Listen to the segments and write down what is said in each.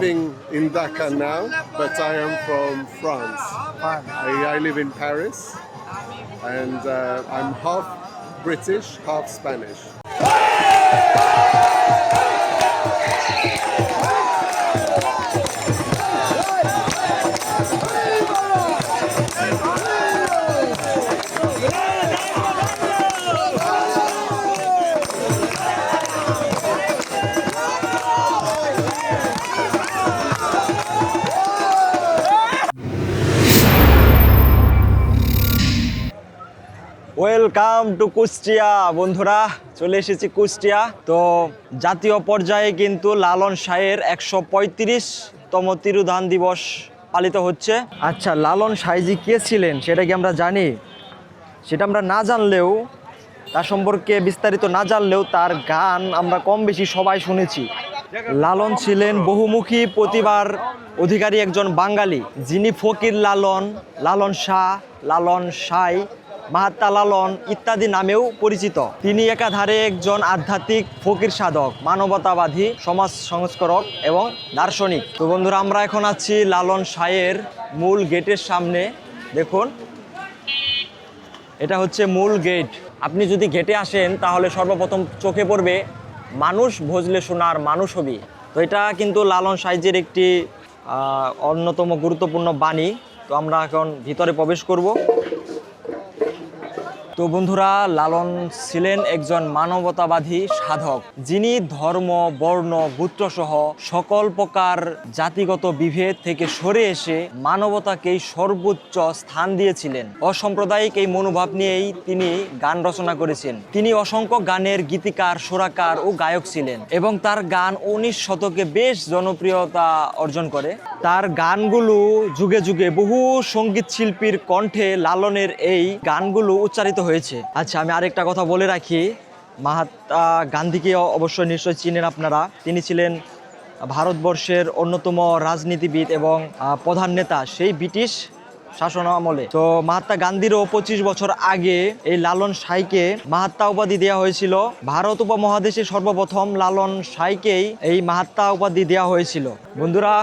Living in Dhaka now, but I am from France. I, I live in Paris, and uh, I'm half British, half Spanish. Welcome to Kushtia. বন্ধুরা, চলে এসেছি কুষ্টিয়া। তো জাতীয় পর্যায়ে কিন্তু লালন শাহের একশো পঁয়ত্রিশতম তিরুধান দিবস পালিত হচ্ছে। আচ্ছা লালন সাইজি কে ছিলেন সেটা কি আমরা জানি? সেটা আমরা না জানলেও তার সম্পর্কে বিস্তারিত না জানলেও তার গান আমরা কম বেশি সবাই শুনেছি। লালন ছিলেন বহুমুখী প্রতিভার অধিকারী একজন বাঙালি, যিনি ফকির লালন লালন শাহ, লালন সাই মাহাত্মা লালন ইত্যাদি নামেও পরিচিত। তিনি একাধারে একজন আধ্যাত্মিক ফকির সাধক, মানবতাবাদী, সমাজ সংস্কারক এবং দার্শনিক। তো বন্ধুরা, আমরা এখন আছি লালন সাহের মূল গেটের সামনে। দেখুন, এটা হচ্ছে মূল গেট। আপনি যদি গেটে আসেন, তাহলে সর্বপ্রথম চোখে পড়বে মানুষ ভজলে সোনার মানুষ হবি তো এটা কিন্তু লালন সাইজের একটি অন্যতম গুরুত্বপূর্ণ বাণী। তো আমরা এখন ভিতরে প্রবেশ করব। তো বন্ধুরা, লালন ছিলেন একজন মানবতাবাদী সাধক। যিনি ধর্ম, বর্ণ, গোত্রসহ সকল প্রকার জাতিগত বিভেদ থেকে সরে এসে মানবতাকেই সর্বোচ্চ স্থান দিয়েছিলেন। অসাম্প্রদায়িক এই মনোভাব নিয়েই তিনি গান রচনা করেছেন। তিনি অসংখ্য গানের গীতিকার, সুরাকার ও গায়ক ছিলেন এবং তার গান উনিশ শতকে বেশ জনপ্রিয়তা অর্জন করে। তার গানগুলো যুগে যুগে বহু সংগীত শিল্পীর কণ্ঠে লালনের এই গানগুলো উচ্চারিত হয়েছে। আচ্ছা আমি আরেকটা কথা বলে রাখি। মাহাত্মা গান্ধীকে অবশ্যই নিশ্চয় চিনেন আপনারা। তিনি ছিলেন ভারতবর্ষের অন্যতম রাজনীতিবিদ এবং প্রধান নেতা। সেই ব্রিটিশ শাসন আমলে তো মহাত্মা গান্ধীরও পঁচিশ বছর আগে এই লালন সাইকে মাহাত্মা উপাধি দেওয়া হয়েছিল। ভারত উপমহাদেশে সর্বপ্রথম লালন সাইকেই এই মাহাত্মা উপাধি দেওয়া হয়েছিল। বন্ধুরা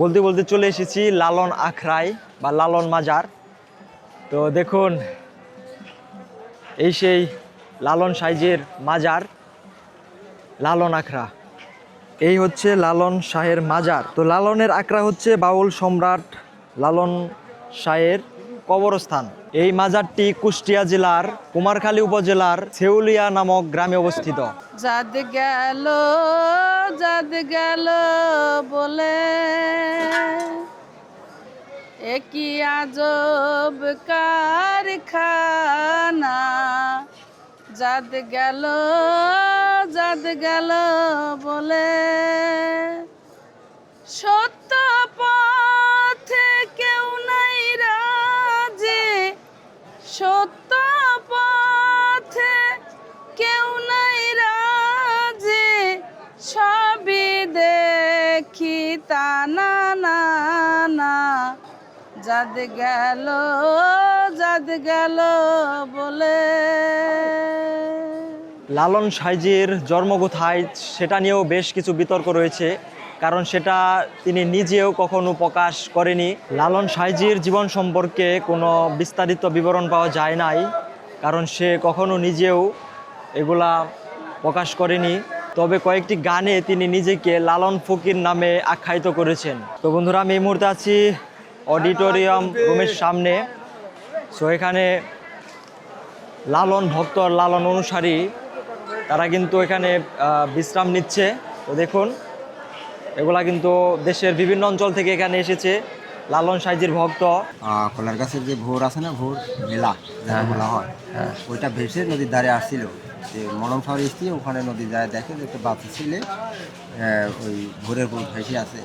বলতে বলতে চলে এসেছি লালন আখড়ায় বা লালন মাজার। তো দেখুন, এই সেই লালন সাইজের মাজার, লালন আখড়া। এই হচ্ছে লালন শাহের মাজার। তো লালনের আখড়া হচ্ছে বাউল সম্রাট লালন শাহের কবরস্থান। এই মাজারটি কুষ্টিয়া জেলার কুমারখালী উপজেলার সেউলিয়া নামক গ্রামে অবস্থিত। যাদ গেল যাদ গেল বলে একই আজব কারখানা? যাদ গেল যাদ গেল বলে, সত্য যাদ গেল যাদ গেল বলে। লালন সাইজির জন্ম কোথায় সেটা নিয়েও বেশ কিছু বিতর্ক রয়েছে, কারণ সেটা তিনি নিজেও কখনো প্রকাশ করেনি। লালন সাইজির জীবন সম্পর্কে কোনো বিস্তারিত বিবরণ পাওয়া যায় নাই, কারণ সে কখনো নিজেও এগুলা প্রকাশ করেনি। তবে কয়েকটি গানে তিনি নিজেকে লালন ফকির নামে আখ্যায়িত করেছেন। তো বন্ধুরা, আমি এই মুহূর্তে আছি অডিটোরিয়াম রুমের সামনে। সো এখানে লালন ভক্ত আর লালন অনুসারী তারা কিন্তু এখানে বিশ্রাম নিচ্ছে। তো দেখুন এগুলা কিন্তু দেশের বিভিন্ন অঞ্চল থেকে এখানে এসেছে লালন সাইজির ভক্ত। কলার গাছের যে ভোর আছে না ভোর মেলা যাকে বলা হয়। ওইটা ভেসে নদীর ধারে আসছিল। যে মলম শহরে এসছি, ওখানে নদী যায় দেখে যে একটা বাচ্চা ছেলে ওই ভোরের পর ভেসে আছে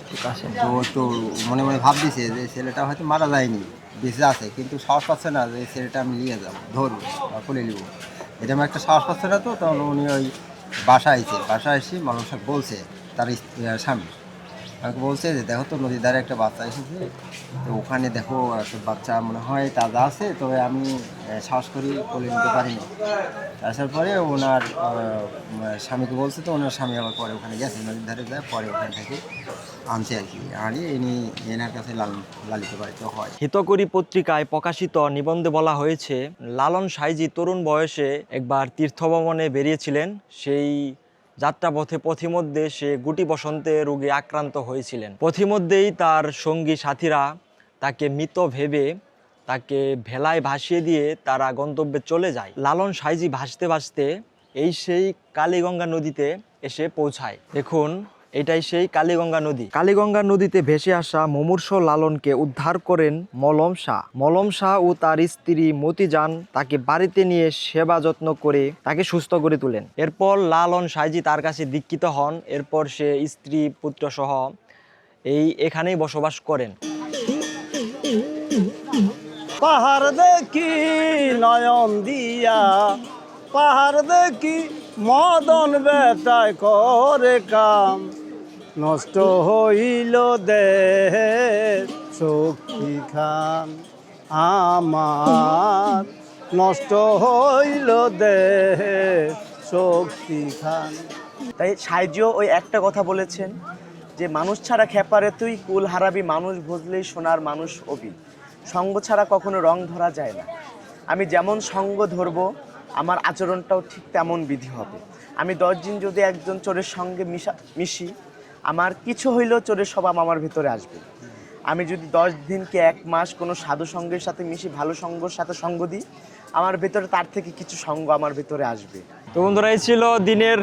তো একটু মনে মনে ভাব দিছে যে ছেলেটা হয়তো মারা যায়নি, বেঁচে আছে, কিন্তু সাহস পাচ্ছে না যে ছেলেটা আমি নিয়ে যাব, ধরবো, বা খুলে নিব। এরকম একটা সাহস পাচ্ছে না তো, তখন উনি ওই বাসা আইছে বাসা এসে মানুষ বলছে তার স্বামী। আমাকে বলছে যে, দেখো তো, নদীর ধারে একটা বাচ্চা এসেছে। তো ওখানে দেখো, একটা বাচ্চা মনে হয় তাজা আছে, তবে আমি সাহস করি কোলে নিতে পারিনি। আসার পরে ওনার স্বামীকে বলছে তো, ওনার স্বামী আবার পরে ওখানে গেছে, নদীর ধারে যায়, পরে ওখান থেকে আনছে আর কি। আনিয়ে ইনি, এনার কাছে লাল, লালিত পালিত হয়। হিতকরী পত্রিকায় প্রকাশিত নিবন্ধে বলা হয়েছে, লালন সাইজি তরুণ বয়সে একবার তীর্থভ্রমণে বেরিয়েছিলেন, সেই যাত্রাপথে পথিমধ্যে সে গুটি বসন্তে রোগে আক্রান্ত হয়েছিলেন। পথিমধ্যেই তার সঙ্গী সাথীরা তাকে মৃত ভেবে তাকে ভেলায় ভাসিয়ে দিয়ে তারা গন্তব্যে চলে যায়। লালন সাইজি ভাসতে ভাসতে এই সেই কালীগঙ্গা নদীতে এসে পৌঁছায়। দেখুন এটাই সেই কালীগঙ্গা নদী। কালীগঙ্গা নদীতে ভেসে আসা মুমূর্ষ লালনকে উদ্ধার করেন মলম শাহ। মলম শাহ ও তার স্ত্রী মতিজান তাকে বাড়িতে নিয়ে সেবা যত্ন করে তাকে সুস্থ করে তোলেন। এরপর লালন সাইজি তার কাছে দীক্ষিত হন। এরপর সে স্ত্রী, পুত্র সহ এই এখানেই বসবাস করেন। পাহাড় দেখি নয়ন দিয়া, পাহাড় দেখি মদন বেটায় করে কাম। নষ্ট হইল দেহের শক্তি খান আমার। নষ্ট হইল দেহের শক্তি খান। তাই সাইজিও ওই একটা কথা বলেছেন যে, মানুষ ছাড়া খেপারে তুই, কুল হারাবি মানুষ বুঝলেই সোনার মানুষ অবি সঙ্গ ছাড়া কখনো রং ধরা যায় না। আমি যেমন সঙ্গ ধরবো, আমার আচরণটাও ঠিক তেমন বিধি হবে। আমি দশ দিন যদি একজন চোরের সঙ্গে মিশা মিশি আমার কিছু হইলেও চোরের স্বভাব আমার ভিতরে আসবে। আমি যদি দশ দিনকে এক মাস কোনো সাধু সঙ্গের সাথে মিশি, ভালো সঙ্গর সাথে সঙ্গ দিই, আমার ভিতরে তার থেকে কিছু সঙ্গ আমার ভিতরে আসবে। তো বন্ধুরা, এই ছিল দিনের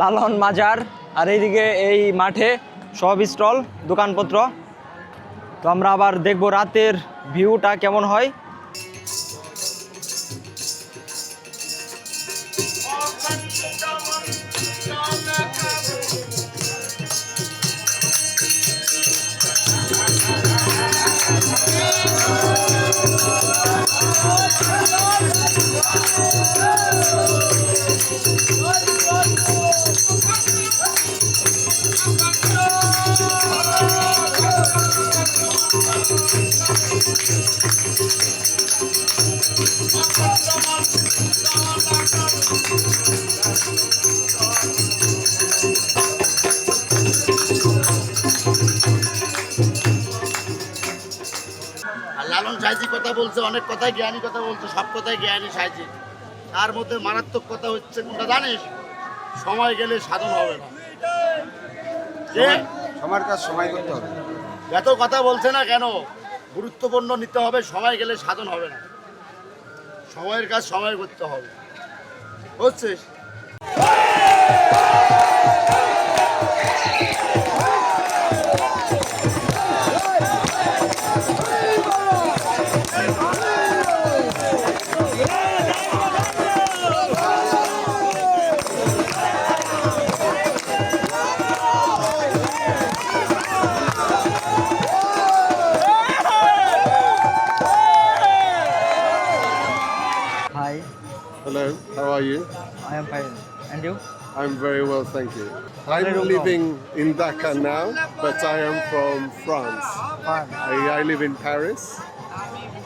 লালন মাজার, আর এইদিকে এই মাঠে সব স্টল, দোকানপত্র। তো আমরা আবার দেখব রাতের ভিউটা কেমন হয়। কথা বলছে অনেক কথাই জ্ঞানী কথা বলছে সব কথাই জ্ঞানী সাইজি। তার মধ্যে মারাত্মক কথা হচ্ছে কোনটা জানিস? সময় গেলে সাধন হবে না। যে সময়ের কাজ সময় করতে হবে। এত কথা বলছে না কেন? গুরুত্বপূর্ণ নিতে হবে সময় গেলে সাধন হবে না। সময়ের কাজ সময় করতে হবে। বুঝছিস? and you? I'm very well, thank you. I'm living in Dhaka now, but I am from France. France. I, I live in Paris,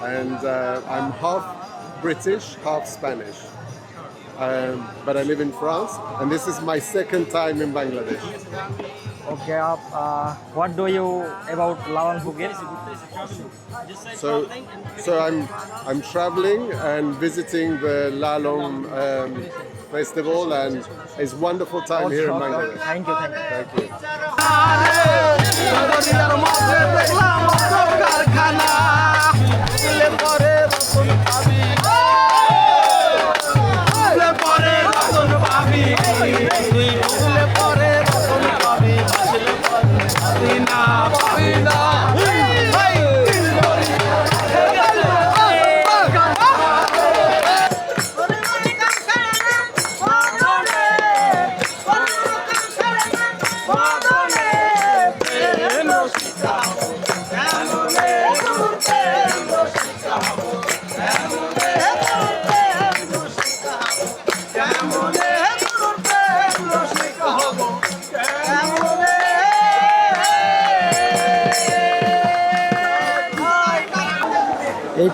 and uh, I'm half British, half Spanish. Um, but I live in France, and this is my second time in Bangladesh. Okay, uh, uh what do you about Lawan Phuket? So, so I'm I'm traveling and visiting the Lalong. Um, festival and it's wonderful time here in Mangalore. Thank you. Thank you. Thank you.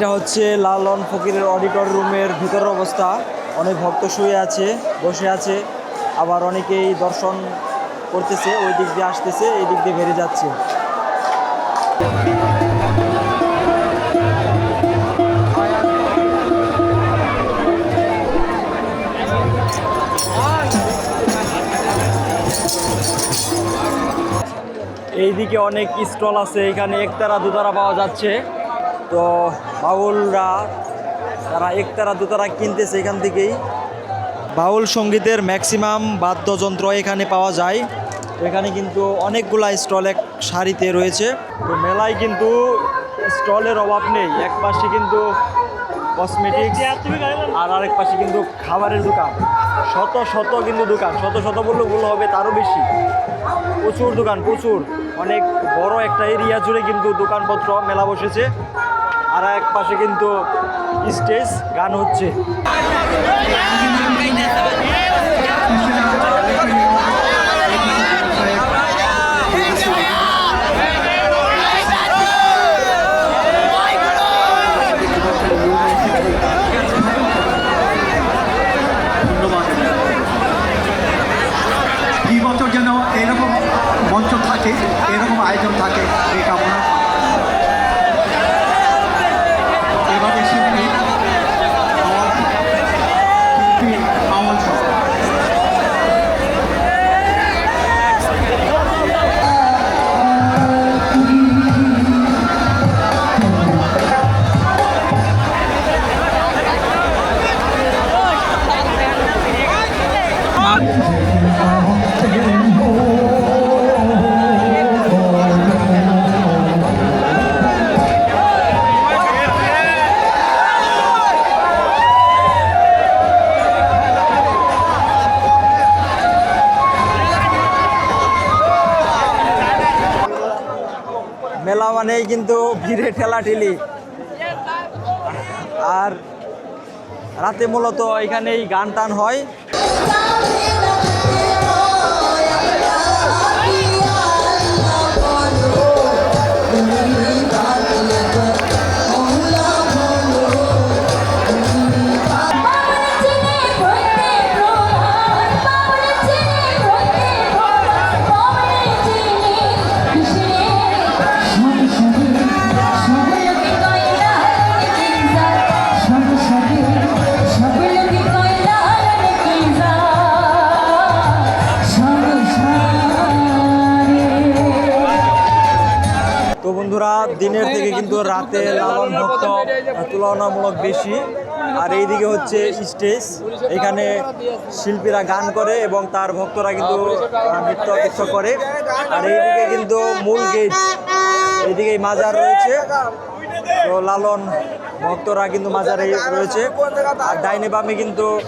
এইটা হচ্ছে লালন ফকিরের auditor রুমের ভিতরের অবস্থা। অনেক ভক্ত শুয়ে আছে, বসে আছে। আবার অনেকেই দর্শন করতেছে, ওই দিক দিয়ে আসতেছে, এই দিক দিয়ে বেড়ে যাচ্ছে। এইদিকে অনেক স্টল আছে, এখানে একতারা দুতারা পাওয়া যাচ্ছে। তো বাউলরা, তারা একতারা দুতারা কিনতেছে এখান থেকেই। বাউল সঙ্গীতের ম্যাক্সিমাম বাদ্যযন্ত্র এখানে পাওয়া যায়। এখানে কিন্তু অনেকগুলা স্টল এক সারিতে রয়েছে। তো মেলায় কিন্তু স্টলের অভাব নেই। এক পাশে কিন্তু কসমেটিক্স আর আরেক পাশে কিন্তু খাবারের দোকান। শত শত কিন্তু দোকান। শত শত বললে ভুল হবে, তারও বেশি। প্রচুর দোকান, প্রচুর। অনেক বড় একটা এরিয়া জুড়ে কিন্তু দোকানপত্র, মেলা বসেছে। আর এক পাশে কিন্তু স্টেজ গান হচ্ছে। মানেই কিন্তু ভিড়ে ঠেলাঠেলি। আর রাতে মূলত এখানেই গান টান হয়। তুলনামূলক বেশি। আর এইদিকে হচ্ছে স্টেজ। এখানে শিল্পীরা গান করে এবং তার ভক্তরা কিন্তু নৃত্য নৃত্য করে। আর এইদিকে কিন্তু মূল গেট এইদিকে মাজার রয়েছে। তো লালন ভক্তরা কিন্তু মাজারে রয়েছে। আর ডাইনে বামে কিন্তু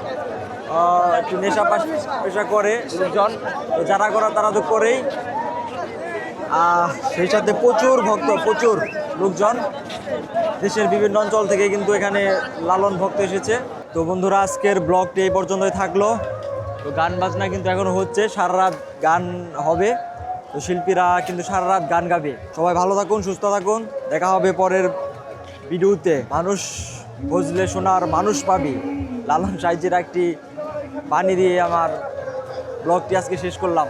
একটু নেশা পাশ- করে লোকজন। তো যারা করা তারা তো করেই। সেই সাথে প্রচুর ভক্ত, প্রচুর। লোকজন। দেশের বিভিন্ন অঞ্চল থেকে কিন্তু এখানে লালন ভক্ত এসেছে। তো বন্ধুরা, আজকের ব্লগটি এই পর্যন্তই থাকল। তো গান বাজনা কিন্তু এখনও হচ্ছে, সারা রাত গান হবে। তো শিল্পীরা কিন্তু সারা রাত গান গাবে। সবাই ভালো থাকুন, সুস্থ থাকুন। দেখা হবে পরের ভিডিওতে। মানুষ বুঝলে শোনার মানুষ পাবি। লালন সাইজের একটি বাণী দিয়ে আমার ব্লগটি আজকে শেষ করলাম।